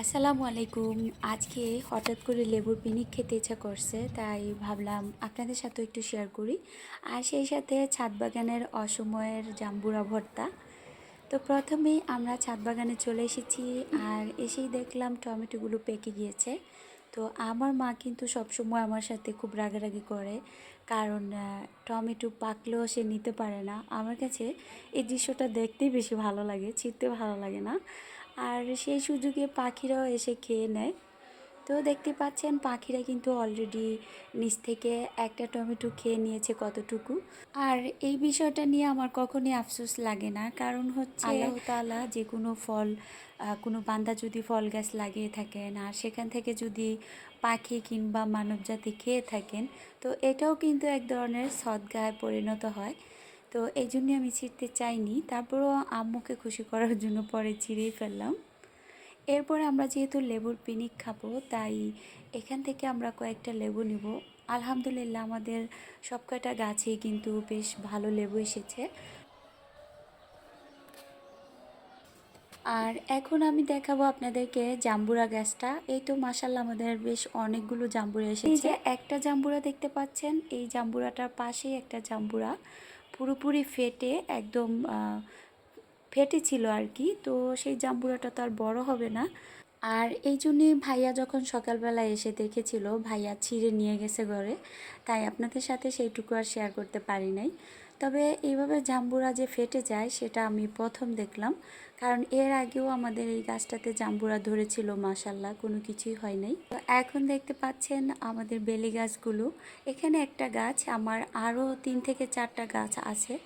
আসসালামু আলাইকুম। আজকে হঠাৎ করে লেবুর পিনিক খেতে ইচ্ছা করছে, তাই ভাবলাম আপনাদের সাথে একটু শেয়ার করি। আর সেই সাথে ছাদ বাগানের অসময়ের জাম্বুরা ভর্তা। তো প্রথমেই আমরা ছাদ বাগানে চলে এসেছি আর এসেই দেখলাম টমেটোগুলো পেকে গিয়েছে। তো আমার মা কিন্তু সবসময় আমার সাথে খুব রাগারাগি করে, কারণ টমেটো পাকলেও সে নিতে পারে না। আমার কাছে এই দৃশ্যটা দেখতেই বেশি ভালো লাগে ছিঁড়তে ভালো লাগে না। আর সেই সুযোগে পাখিরাও এসে খেয়ে নেয়। তো দেখতে পাচ্ছেন, পাখিরা কিন্তু অলরেডি নিচ থেকে একটা টমেটো খেয়ে নিয়েছে কতটুকু। আর এই বিষয়টা নিয়ে আমার কখনই আফসোস লাগে না। কারণ হচ্ছে আল্লাহ তাআলা যে কোনো ফল কোনো বান্দা যদি ফল গাছ লাগিয়ে থাকেন আর সেখান থেকে যদি পাখি কিংবা মানবজাতি খেয়ে থাকেন, তো এটাও কিন্তু এক ধরনের সদ্গায় পরিণত হয়। তো এই জন্য আমি ছিঁড়তে চাইনি। তারপরও আম্মুকে খুশি করার জন্য পরে চিড়েই ফেললাম। এরপর আমরা যেহেতু লেবুর পিনিক খাব, তাই এখান থেকে আমরা কয়েকটা লেবু নিব। আলহামদুলিল্লাহ আমাদের সব কয়টা গাছেই কিন্তু বেশ ভালো লেবু এসেছে। আর এখন আমি দেখাবো আপনাদেরকে জাম্বুরা গাছটা। এই তো মাসাল্লাহ আমাদের বেশ অনেকগুলো জাম্বুরা এসেছে। একটা জাম্বুরা দেখতে পাচ্ছেন, এই জাম্বুরাটার পাশেই একটা জাম্বুরা। পুরোপুরি ফেটে একদম ফেটেছিল ফেটে ছিল আর কি। তো সেই জাম্বুরাটা তো আর বড়ো হবে না। আর এই জন্যে ভাইয়া যখন সকালবেলা এসে দেখেছিল, ভাইয়া ছিঁড়ে নিয়ে গেছে ঘরে। তাই আপনাদের সাথে সেইটুকু আর শেয়ার করতে পারি নাই। তবে এইভাবে জাম্বুরা যে ফেটে যায়, সেটা আমি প্রথম দেখলাম। কারণ এর আগেও আমাদের এই গাছটাতে জাম্বুরা ধরেছিল মাসাল্লাহ কোনো কিছুই হয় নাই। তো এখন দেখতে পাচ্ছেন আমাদের বেলি গাছগুলো। এখানে একটা গাছ, আমার আরও তিন থেকে চারটা গাছ আছে।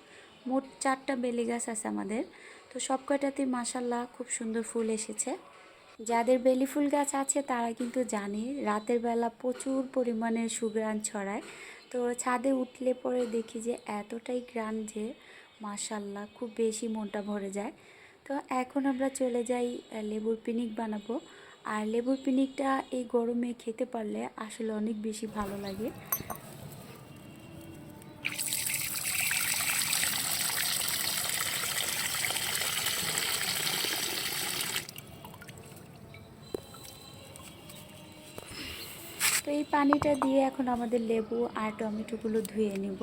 মোট চারটা বেলি গাছ আছে আমাদের। তো সব কয়টাতেই মাসাল্লাহ খুব সুন্দর ফুল এসেছে। যাদের বেলি ফুল গাছ আছে, তারা কিন্তু জানে রাতের বেলা প্রচুর পরিমাণে সুগ্রাণ ছড়ায়। তো ছাদে উঠলে পরে দেখি যে এতটাই গ্রান যে মাসাল্লাহ খুব বেশি মনটা ভরে যায়। তো এখন আমরা চলে যাই লেবুর পিনিক বানাবো। আর লেবুর পিনিকটা এই গরমে খেতে পারলে আসলে অনেক বেশি ভালো লাগে। তো এই পানিটা দিয়ে এখন আমাদের লেবু আর টমেটোগুলো ধুয়ে নিব।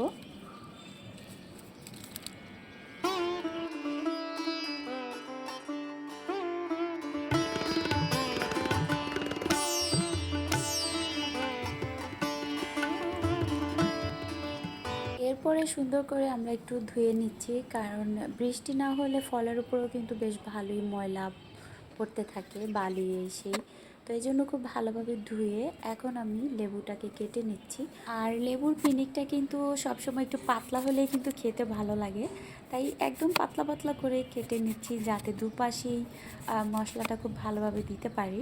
এরপরে সুন্দর করে আমরা একটু ধুয়ে নিচ্ছি, কারণ বৃষ্টি না হলে ফলের উপরেও কিন্তু বেশ ভালোই ময়লা পড়তে থাকে, বালি এই সেই। তো এই জন্য খুব ভালোভাবে ধুয়ে এখন আমি লেবুটাকে কেটে নিচ্ছি। আর লেবুর পিনিকটা কিন্তু সবসময় একটু পাতলা হলেই কিন্তু খেতে ভালো লাগে। তাই একদম পাতলা পাতলা করে কেটে নিচ্ছি যাতে দুপাশেই মশলাটা খুব ভালোভাবে দিতে পারি।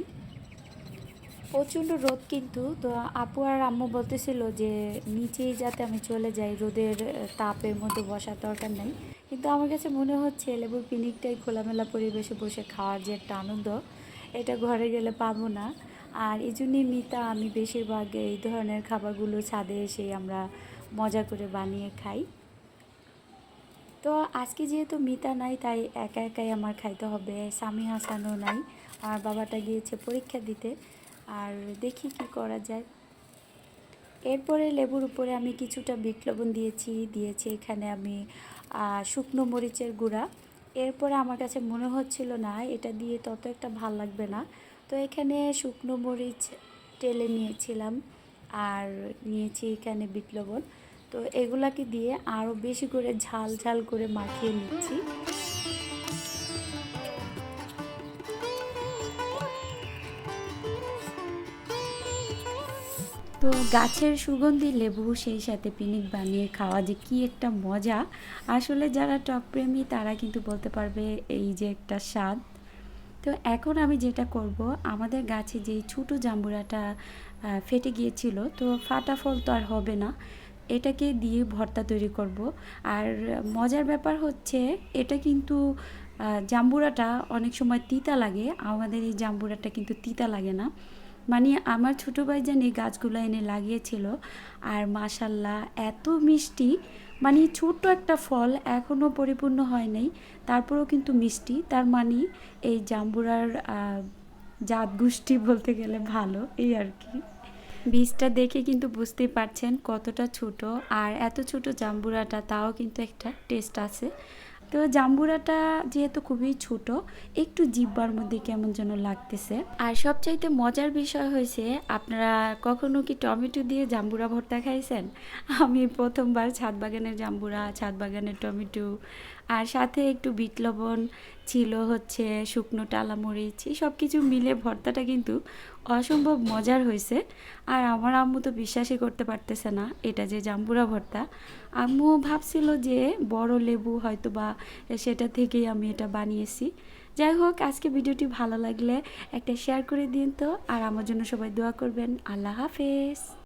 প্রচণ্ড রোদ কিন্তু, তো আপু আর আম্মু বলতেছিল যে নিচেই যাতে আমি চলে যাই, রোদের তাপের মধ্যে বসার দরকার নেই। কিন্তু আমার কাছে মনে হচ্ছে লেবুর পিনিকটাই খোলামেলা পরিবেশে বসে খাওয়ার যে একটা আনন্দ এটা ঘরে গেলে পাবো না। আর এই জন্যই মিতা, আমি বেশিরভাগ এই ধরনের খাবারগুলো ছাদে এসে আমরা মজা করে বানিয়ে খাই। তো আজকে যেহেতু মিতা নাই, তাই একা একাই আমার খাইতে হবে। স্বামী হাসানও নাই আমার বাবাটা গিয়েছে পরীক্ষা দিতে। আর দেখি কি করা যায়। এরপরে লেবুর উপরে আমি কিছুটা বিট লবণ দিয়েছি। দিয়েছি এখানে আমি শুকনো মরিচের গুঁড়া। এরপরে আমার কাছে মনে হচ্ছিল, না, এটা দিয়ে তত একটা ভালো লাগবে না। তো এখানে শুকনো মরিচ টেলে নিয়েছিলাম আর নিয়েছি এখানে বিট লবণ। তো এগুলাকে দিয়ে আরও বেশি করে ঝাল ঝাল করে মাখিয়ে নিচ্ছি। তো গাছের সুগন্ধি, লেবু, সেই সাথে পিনিক বানিয়ে খাওয়া যে কি একটা মজা। আসলে যারা টকপ্রেমী তারা কিন্তু বলতে পারবে এই যে একটা স্বাদ। তো এখন আমি যেটা করব, আমাদের গাছে যেই ছোটো জাম্বুরাটা ফেটে গিয়েছিল, তো ফাটা ফল তো আর হবে না। এটাকে দিয়ে ভর্তা তৈরি করব। আর মজার ব্যাপার হচ্ছে, এটা কিন্তু জাম্বুরাটা অনেক সময় তিতা লাগে। আমাদের এই জাম্বুরাটা কিন্তু তিতা লাগে না। মানে আমার ছোটো ভাই জানি গাছগুলো এনে লাগিয়েছিল। আর মাশাল্লাহ, এত মিষ্টি। মানে ছোট্ট একটা ফল এখনও পরিপূর্ণ হয় নাই। তারপরেও কিন্তু মিষ্টি। তার মানে এই জাম্বুরার জাত গোষ্ঠী বলতে গেলে ভালো, এই আর কি। বীজটা দেখে কিন্তু বুঝতেই পারছেন কতটা ছোট। আর এত ছোট জাম্বুরাটা, তাও কিন্তু একটা টেস্ট আছে। তো জাম্বুরাটা যেহেতু খুবই ছোট, একটু জিব্বার মধ্যে কেমন যেন লাগতেছে। আর সবচাইতে মজার বিষয় হয়েছে, আপনারা কখনো কি টমেটো দিয়ে জাম্বুরা ভর্তা খাইছেন? আমি প্রথমবার ছাদ বাগানের জাম্বুরা, ছাদ বাগানের টমেটো আর সাথে একটু বিট লবণ ছিল হচ্ছে শুকনো টালা মরিচ সব কিছু মিলে ভর্তাটা কিন্তু অসম্ভব মজার হয়েছে। আর আমার আম্মু তো বিশ্বাসই করতে পারতেছে না এটা যে জাম্বুরা ভর্তা। আম্মু ভাবছিল যে বড় লেবু হয়তো বা সেটা থেকেই আমি এটা বানিয়েছি। যাই হোক, আজকে ভিডিওটি ভালো লাগলে একটা শেয়ার করে দিন তো। আর আমার জন্য সবাই দোয়া করবেন। আল্লাহ হাফেজ।